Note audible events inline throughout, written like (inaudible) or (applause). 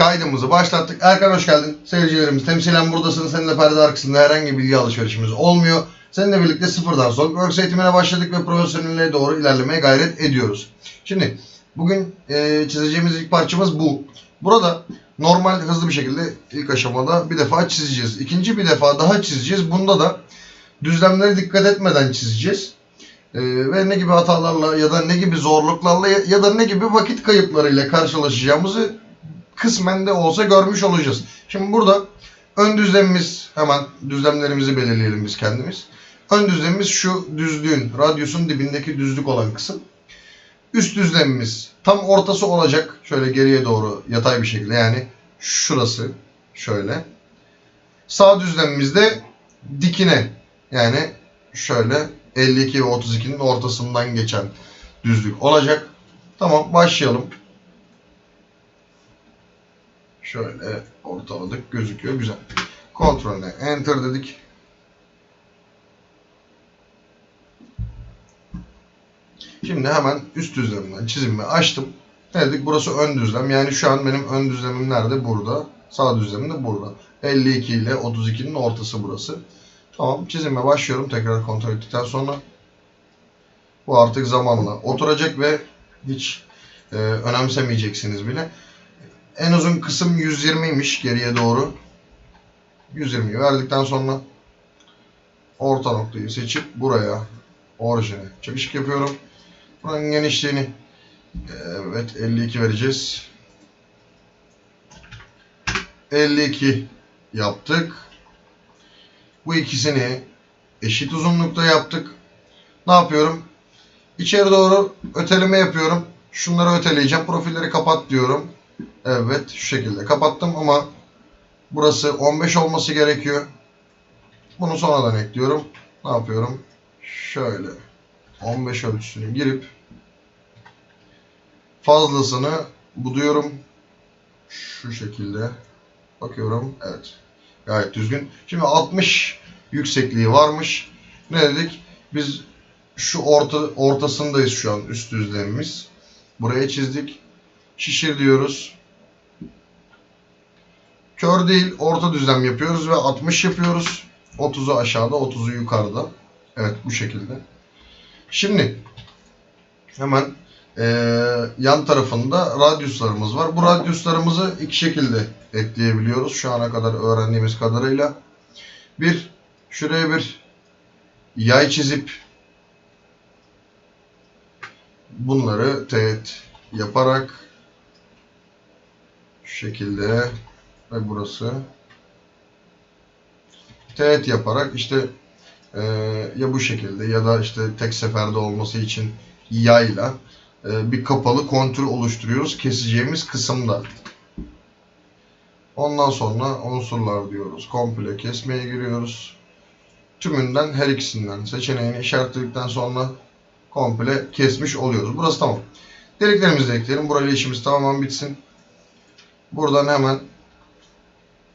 kaydımızı başlattık. Erkan hoş geldin. Seyircilerimiz temsilen buradasın. Seninle perde arkasında herhangi bilgi alışverişimiz olmuyor. Seninle birlikte sıfırdan SolidWorks eğitimine başladık ve profesyonelliğe doğru ilerlemeye gayret ediyoruz. Şimdi bugün e, çizeceğimiz ilk parçamız bu. Burada normal hızlı bir şekilde ilk aşamada bir defa çizeceğiz. İkinci bir defa daha çizeceğiz. Bunda da düzlemlere dikkat etmeden çizeceğiz. Ee, ve ne gibi hatalarla ya da ne gibi zorluklarla ya, ya da ne gibi vakit kayıplarıyla karşılaşacağımızı kısmen de olsa görmüş olacağız. Şimdi burada ön düzlemimiz hemen düzlemlerimizi belirleyelim biz kendimiz. Ön düzlemimiz şu düzlüğün, radyusun dibindeki düzlük olan kısım. Üst düzlemimiz tam ortası olacak. Şöyle geriye doğru yatay bir şekilde yani şurası şöyle. Sağ düzlemimiz de dikine yani şöyle 52 ve 32'nin ortasından geçen düzlük olacak. Tamam başlayalım. Şöyle ortaladık gözüküyor güzel. Kontrolüne enter dedik. Şimdi hemen üst düzlemden çizimimi açtım. Ne dedik? Burası ön düzlem. Yani şu an benim ön düzlemim nerede? Burada. Sağ düzlemim de burada. 52 ile 32'nin ortası burası. Tamam çizime başlıyorum tekrar kontrol ettikten sonra. Bu artık zamanla oturacak ve hiç e, önemsemeyeceksiniz bile. En uzun kısım 120'ymiş geriye doğru. 120'yi verdikten sonra orta noktayı seçip buraya orijine çakışık yapıyorum. Buranın genişliğini evet 52 vereceğiz. 52 yaptık. Bu ikisini eşit uzunlukta yaptık. Ne yapıyorum? İçeri doğru öteleme yapıyorum. Şunları öteleyeceğim. Profilleri kapat diyorum. Evet şu şekilde kapattım ama burası 15 olması gerekiyor. Bunu sonradan ekliyorum. Ne yapıyorum? Şöyle 15 ölçüsünü girip fazlasını buluyorum. Şu şekilde bakıyorum. Evet. Gayet düzgün. Şimdi 60 yüksekliği varmış. Ne dedik? Biz şu orta ortasındayız şu an üst düzlemimiz. Buraya çizdik. Şişir diyoruz. Kör değil, orta düzlem yapıyoruz ve 60 yapıyoruz. 30'u aşağıda, 30'u yukarıda. Evet bu şekilde. Şimdi hemen eee, yan tarafında radyuslarımız var. Bu radyuslarımızı iki şekilde ekleyebiliyoruz şu ana kadar öğrendiğimiz kadarıyla. Bir, şuraya bir yay çizip bunları teğet yaparak şu şekilde ve burası teğet yaparak işte eee, ya bu şekilde ya da işte tek seferde olması için yayla eee, bir kapalı kontür oluşturuyoruz keseceğimiz kısımda. Ondan sonra unsurlar diyoruz. Komple kesmeye giriyoruz. Tümünden her ikisinden seçeneğini işaretledikten sonra komple kesmiş oluyoruz. Burası tamam. Deliklerimizi de ekleyelim. Burayla işimiz tamamen bitsin. Buradan hemen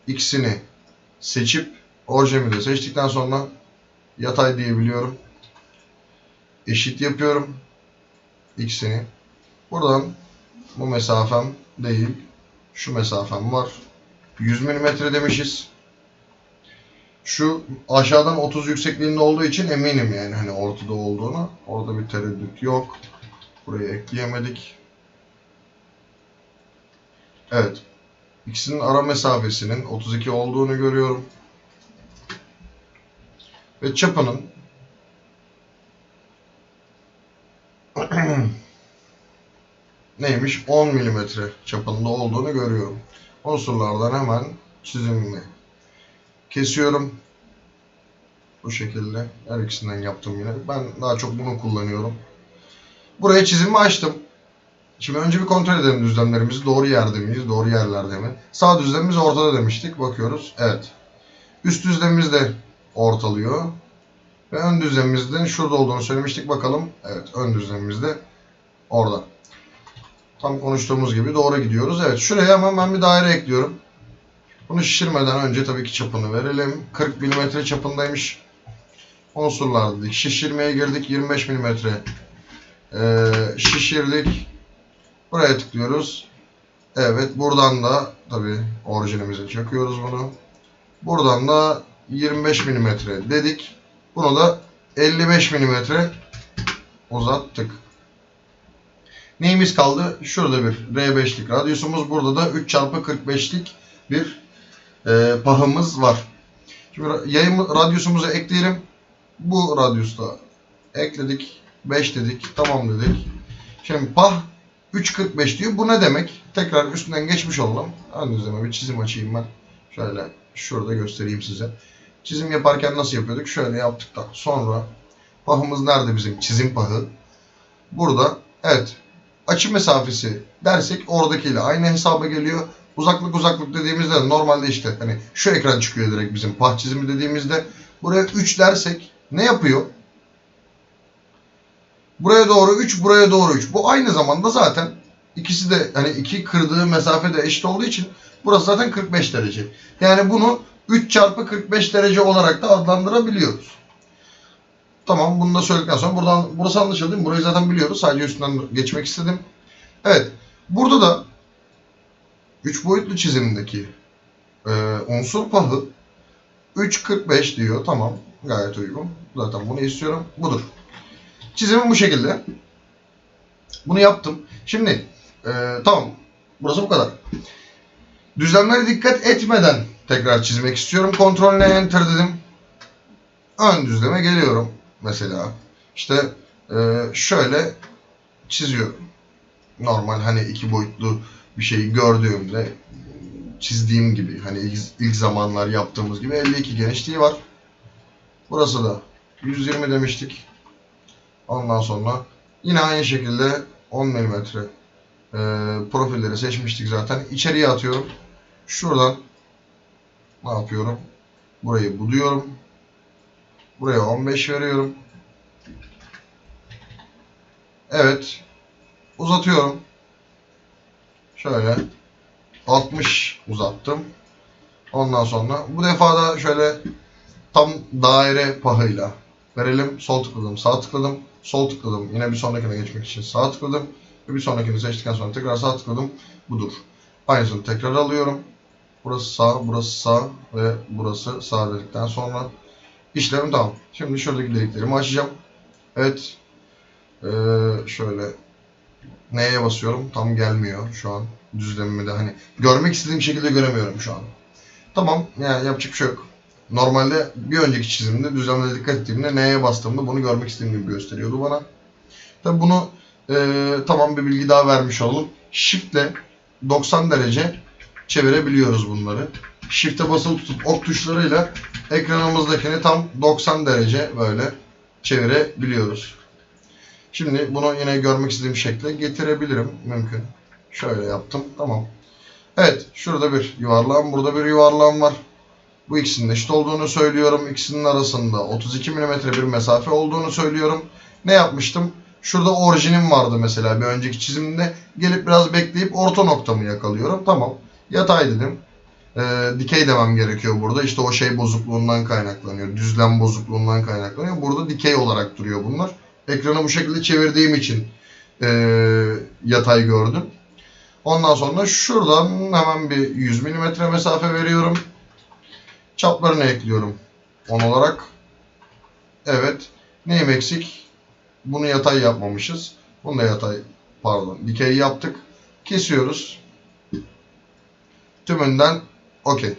ikisini seçip orijinimi de seçtikten sonra yatay diyebiliyorum. Eşit yapıyorum. İkisini. Buradan bu mesafem değil. Şu mesafem var. 100 mm demişiz. Şu aşağıdan 30 yüksekliğinde olduğu için eminim yani hani ortada olduğunu. Orada bir tereddüt yok. Buraya ekleyemedik. Evet. İkisinin ara mesafesinin 32 olduğunu görüyorum. Ve çapının (clears throat) neymiş? 10 mm çapında olduğunu görüyorum. Unsurlardan hemen çizimimi kesiyorum. Bu şekilde. Her ikisinden yaptım yine. Ben daha çok bunu kullanıyorum. Buraya çizimi açtım. Şimdi önce bir kontrol edelim düzlemlerimizi. Doğru yerde miyiz? Doğru yerlerde mi? Sağ düzlemimiz ortada demiştik. Bakıyoruz. Evet. Üst düzlemimiz de ortalıyor. Ve ön düzlemimizde şurada olduğunu söylemiştik. Bakalım. Evet. Ön düzlemimiz de orada. Tam konuştuğumuz gibi doğru gidiyoruz. Evet. Şuraya hemen ben bir daire ekliyorum. Bunu şişirmeden önce tabii ki çapını verelim. 40 mm çapındaymış. Unsurlar dedik. Şişirmeye girdik. 25 mm ee, şişirdik. Buraya tıklıyoruz. Evet buradan da tabi orijinimize çakıyoruz bunu. Buradan da 25 mm dedik. Bunu da 55 mm uzattık. Neyimiz kaldı? Şurada bir R5'lik radyusumuz. Burada da 3x45'lik bir e, pahımız var. Şimdi yayın radyusumuzu ekleyelim. Bu radyusta ekledik. 5 dedik. Tamam dedik. Şimdi pah 3.45 diyor. Bu ne demek? Tekrar üstünden geçmiş olalım. Ön düzleme bir çizim açayım ben. Şöyle şurada göstereyim size. Çizim yaparken nasıl yapıyorduk? Şöyle yaptıktan sonra pahımız nerede bizim çizim pahı? Burada. Evet. Açı mesafesi dersek oradakiyle aynı hesaba geliyor. Uzaklık uzaklık dediğimizde de normalde işte hani şu ekran çıkıyor direkt bizim pah çizimi dediğimizde. Buraya 3 dersek ne yapıyor? Buraya doğru 3, buraya doğru 3. Bu aynı zamanda zaten ikisi de hani iki kırdığı mesafe de eşit olduğu için burası zaten 45 derece. Yani bunu 3 çarpı 45 derece olarak da adlandırabiliyoruz. Tamam bunu da söyledikten sonra buradan burası anlaşıldı değil? Burayı zaten biliyoruz. Sadece üstünden geçmek istedim. Evet. Burada da 3 boyutlu çizimdeki e, unsur pahı 3.45 diyor. Tamam. Gayet uygun. Zaten bunu istiyorum. Budur. Çizimim bu şekilde. Bunu yaptım. Şimdi e, tamam. Burası bu kadar. Düzlemlere dikkat etmeden tekrar çizmek istiyorum. Ctrl N Enter dedim. Ön düzleme geliyorum. Mesela işte e, şöyle çiziyorum. Normal hani iki boyutlu bir şeyi gördüğümde çizdiğim gibi hani ilk, ilk zamanlar yaptığımız gibi 52 genişliği var. Burası da 120 demiştik. Ondan sonra yine aynı şekilde 10 mm e, profilleri seçmiştik zaten. İçeriye atıyorum. Şuradan ne yapıyorum? Burayı buluyorum. Buraya 15 veriyorum. Evet. Uzatıyorum. Şöyle 60 uzattım. Ondan sonra bu defa da şöyle tam daire pahıyla verelim. Sol tıkladım, sağ tıkladım, sol tıkladım. Yine bir sonrakine geçmek için sağ tıkladım. Ve bir sonrakini seçtikten sonra tekrar sağ tıkladım. Budur. Aynısını tekrar alıyorum. Burası sağ, burası sağ ve burası sağ dedikten sonra işlem tamam. Şimdi şuradaki deliklerimi açacağım. Evet. Ee, şöyle neye basıyorum? Tam gelmiyor şu an. Düzlemimi de hani görmek istediğim şekilde göremiyorum şu an. Tamam yani yapacak bir şey yok. Normalde bir önceki çizimde düzlemlere dikkat ettiğimde neye bastığımda bunu görmek istediğim gibi gösteriyordu bana. Tabi bunu e, tamam bir bilgi daha vermiş olalım. Shift'le 90 derece çevirebiliyoruz bunları. Shift'e basılı tutup ok tuşlarıyla ekranımızdakini tam 90 derece böyle çevirebiliyoruz. Şimdi bunu yine görmek istediğim şekle getirebilirim. Mümkün. Şöyle yaptım. Tamam. Evet. Şurada bir yuvarlağım. Burada bir yuvarlağım var. Bu ikisinin eşit olduğunu söylüyorum. İkisinin arasında 32 mm bir mesafe olduğunu söylüyorum. Ne yapmıştım? Şurada orijinim vardı mesela bir önceki çizimde. Gelip biraz bekleyip orta noktamı yakalıyorum. Tamam. Yatay dedim. Ee, dikey demem gerekiyor burada. İşte o şey bozukluğundan kaynaklanıyor. Düzlem bozukluğundan kaynaklanıyor. Burada dikey olarak duruyor bunlar. Ekranı bu şekilde çevirdiğim için e, yatay gördüm. Ondan sonra şuradan hemen bir 100 mm mesafe veriyorum. Çaplarını ekliyorum 10 olarak. Evet. Neyim eksik? Bunu yatay yapmamışız. Bunu da yatay pardon dikey yaptık. Kesiyoruz. Tümünden okey.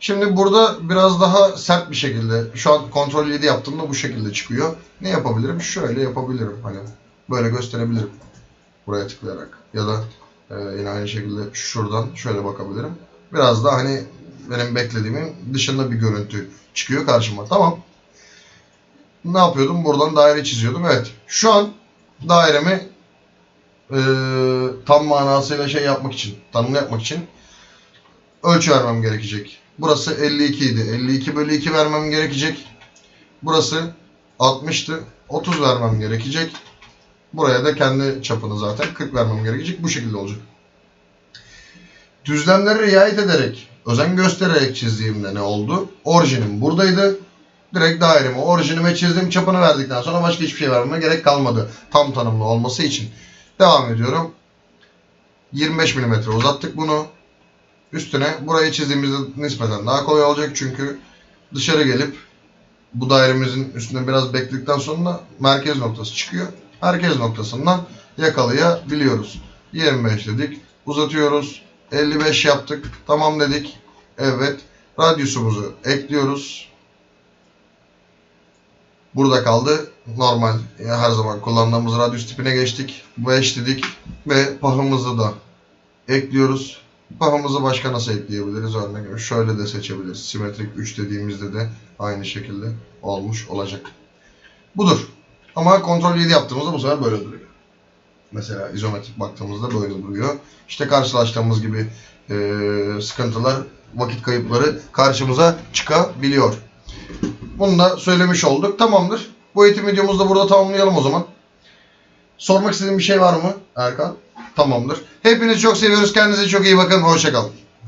Şimdi burada biraz daha sert bir şekilde şu an kontrol 7 yaptığımda bu şekilde çıkıyor. Ne yapabilirim? Şöyle yapabilirim. Hani böyle gösterebilirim. Buraya tıklayarak. Ya da e, yine aynı şekilde şuradan şöyle bakabilirim. Biraz da hani benim beklediğimin dışında bir görüntü çıkıyor karşıma. Tamam. Ne yapıyordum? Buradan daire çiziyordum. Evet. Şu an dairemi e, tam manasıyla şey yapmak için, tanımlı yapmak için ölçü vermem gerekecek. Burası 52 idi. 52 bölü 2 vermem gerekecek. Burası 60'tı. 30 vermem gerekecek. Buraya da kendi çapını zaten 40 vermem gerekecek. Bu şekilde olacak. Düzlemlere riayet ederek, özen göstererek çizdiğimde ne oldu? Orijinim buradaydı. Direkt dairemi, orijinime çizdim. Çapını verdikten sonra başka hiçbir şey vermeme gerek kalmadı. Tam tanımlı olması için. Devam ediyorum. 25 mm uzattık bunu. Üstüne burayı çizdiğimizde nispeten daha kolay olacak çünkü dışarı gelip bu dairemizin üstünde biraz bekledikten sonra merkez noktası çıkıyor. Merkez noktasından yakalayabiliyoruz. 25 dedik. Uzatıyoruz. 55 yaptık. Tamam dedik. Evet. Radyusumuzu ekliyoruz. Burada kaldı. Normal ya her zaman kullandığımız radyus tipine geçtik. 5 dedik ve pahımızı da ekliyoruz. Pahımızı başka nasıl ekleyebiliriz? Veriyorum. Şöyle de seçebiliriz. Simetrik 3 dediğimizde de aynı şekilde olmuş olacak. Budur. Ama kontrol 7 yaptığımızda bu sefer böyle duruyor. Mesela izometrik baktığımızda böyle duruyor. İşte karşılaştığımız gibi eee, sıkıntılar, vakit kayıpları karşımıza çıkabiliyor. Bunu da söylemiş olduk. Tamamdır. Bu eğitim videomuzu da burada tamamlayalım o zaman. Sormak istediğin bir şey var mı Erkan? Tamamdır. Hepinizi çok seviyoruz. Kendinize çok iyi bakın. Hoşçakalın.